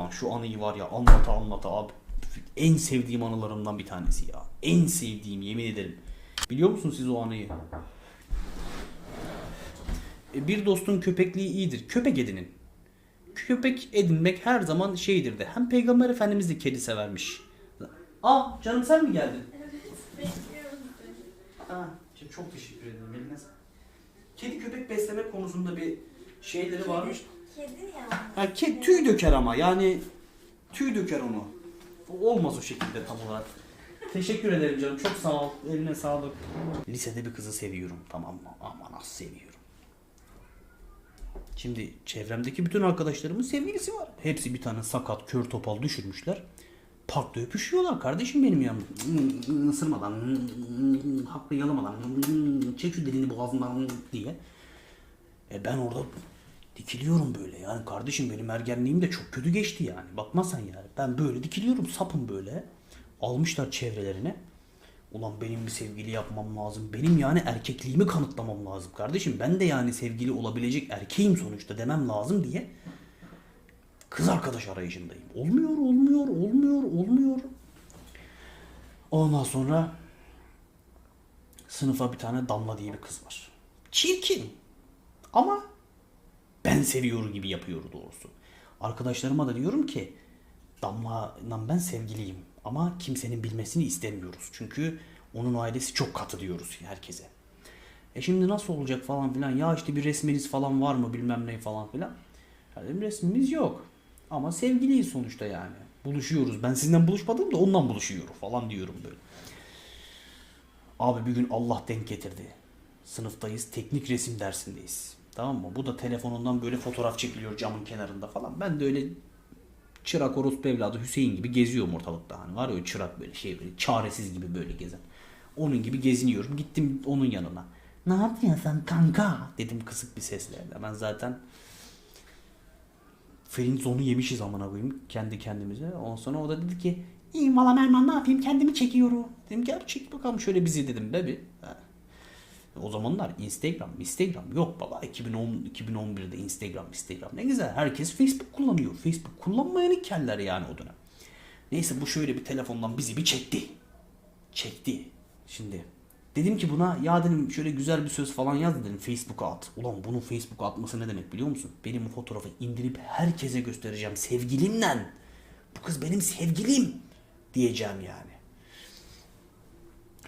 Ulan şu anıyı var ya anlata anlata abi. En sevdiğim anılarımdan bir tanesi ya. En sevdiğim yemin ederim. Biliyor musunuz siz o anıyı? E, Bir dostun köpekliği iyidir. Köpek edinin. Köpek edinmek her zaman şeydir de. Hem Peygamber Efendimiz de kedi severmiş. Aa canım sen mi geldin? Bekliyoruz seni. Ha, çok- teşekkür ederim. Eline. Kedi köpek besleme konusunda bir şeyleri varmış. Kedi ya. Ha, ke- tüy döker ama yani tüy döker onu. Olmaz o şekilde tam olarak. Teşekkür ederim canım. Çok sağ ol. Eline sağlık. Lisede bir kızı seviyorum tamam mı? Ama nasıl seviyorum. Şimdi çevremdeki bütün arkadaşlarımın sevgilisi var. Hepsi bir tane sakat, kör topal düşürmüşler. Parkta öpüşüyorlar kardeşim benim yanımda. Isırmadan, haklı yalamadan, çek şu dilini boğazından diye. E ben orada dikiliyorum böyle yani kardeşim benim ergenliğim de çok kötü geçti yani. Bakma sen yani. Ben böyle dikiliyorum sapım böyle. Almışlar çevrelerine. Ulan benim bir sevgili yapmam lazım. Benim yani erkekliğimi kanıtlamam lazım kardeşim. Ben de yani sevgili olabilecek erkeğim sonuçta demem lazım diye. Kız arkadaş arayışındayım. Olmuyor, olmuyor, olmuyor, olmuyor. Ondan sonra sınıfa bir tane Damla diye bir kız var. Çirkin. Ama ben seviyor gibi yapıyor doğrusu. Arkadaşlarıma da diyorum ki Damla'la ben sevgiliyim ama kimsenin bilmesini istemiyoruz. Çünkü onun ailesi çok katı diyoruz herkese. E şimdi nasıl olacak falan filan ya işte bir resminiz falan var mı bilmem ne falan filan. Ya dedim resmimiz yok ama sevgiliyiz sonuçta yani. Buluşuyoruz. Ben sizinle buluşmadım da ondan buluşuyorum falan diyorum böyle. Abi bir gün Allah denk getirdi. Sınıftayız, teknik resim dersindeyiz. Tamam mı? Bu da telefonundan böyle fotoğraf çekiliyor camın kenarında falan. Ben de öyle çırak orospu evladı Hüseyin gibi geziyorum ortalıkta. Hani var ya çırak böyle şey böyle çaresiz gibi böyle gezen. Onun gibi geziniyorum. Gittim onun yanına. Ne yapıyorsun sen kanka? Dedim kısık bir sesle. Ben zaten Friendzone'u yemişiz amına koyayım kendi kendimize. Ondan sonra o da dedi ki İyiyim valla Merman ne yapayım kendimi çekiyorum. Dedim gel çek bakalım şöyle bizi dedim bebi. Ha. O zamanlar Instagram, Instagram yok baba. 2010 2011'de Instagram, Instagram ne güzel. Herkes Facebook kullanıyor. Facebook kullanmayan hikayeler yani o dönem. Neyse bu şöyle bir telefondan bizi bir çekti. Çekti. Şimdi dedim ki buna ya dedim şöyle güzel bir söz falan yaz dedim Facebook'a at. Ulan bunun Facebook'a atması ne demek biliyor musun? Benim bu fotoğrafı indirip herkese göstereceğim sevgilimle. Bu kız benim sevgilim diyeceğim yani.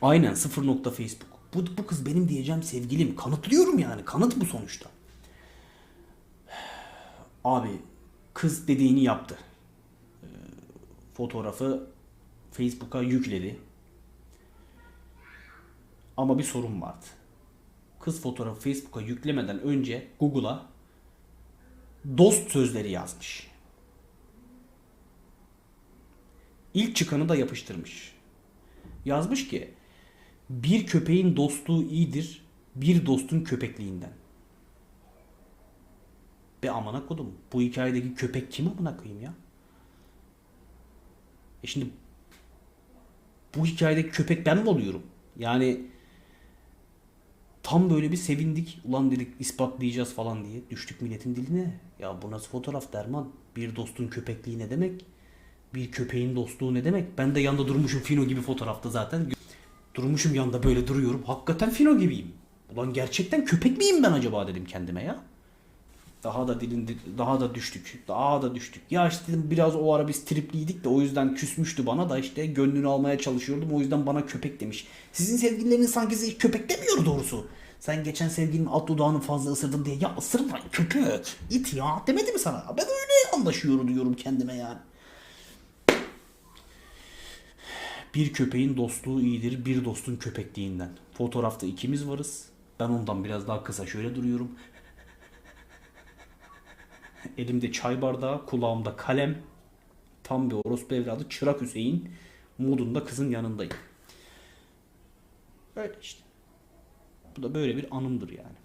Aynen sıfır nokta Facebook. Bu, bu kız benim diyeceğim sevgilim. Kanıtlıyorum yani. Kanıt bu sonuçta. Abi kız dediğini yaptı. Ee, fotoğrafı Facebook'a yükledi. Ama bir sorun vardı. Kız fotoğrafı Facebook'a yüklemeden önce Google'a dost sözleri yazmış. İlk çıkanı da yapıştırmış. Yazmış ki bir köpeğin dostluğu iyidir bir dostun köpekliğinden. Be amına kodum. Bu hikayedeki köpek kim amına koyayım ya? E şimdi bu hikayedeki köpek ben mi oluyorum? Yani tam böyle bir sevindik. Ulan dedik ispatlayacağız falan diye. Düştük milletin diline. Ya bu nasıl fotoğraf derman? Bir dostun köpekliği ne demek? Bir köpeğin dostluğu ne demek? Ben de yanda durmuşum Fino gibi fotoğrafta zaten. Durmuşum yanda böyle duruyorum. Hakikaten Fino gibiyim. Ulan gerçekten köpek miyim ben acaba dedim kendime ya. Daha da dilin daha da düştük. Daha da düştük. Ya işte dedim biraz o ara biz tripliydik de o yüzden küsmüştü bana da işte gönlünü almaya çalışıyordum. O yüzden bana köpek demiş. Sizin sevgilileriniz sanki köpek demiyor doğrusu. Sen geçen sevgilinin alt dudağını fazla ısırdın diye ya ısırma köpek. it ya demedi mi sana? Ben öyle anlaşıyorum diyorum kendime yani. Bir köpeğin dostluğu iyidir bir dostun köpekliğinden. Fotoğrafta ikimiz varız. Ben ondan biraz daha kısa şöyle duruyorum. Elimde çay bardağı, kulağımda kalem. Tam bir orospu evladı Çırak Hüseyin modunda kızın yanındayım. Öyle işte. Bu da böyle bir anımdır yani.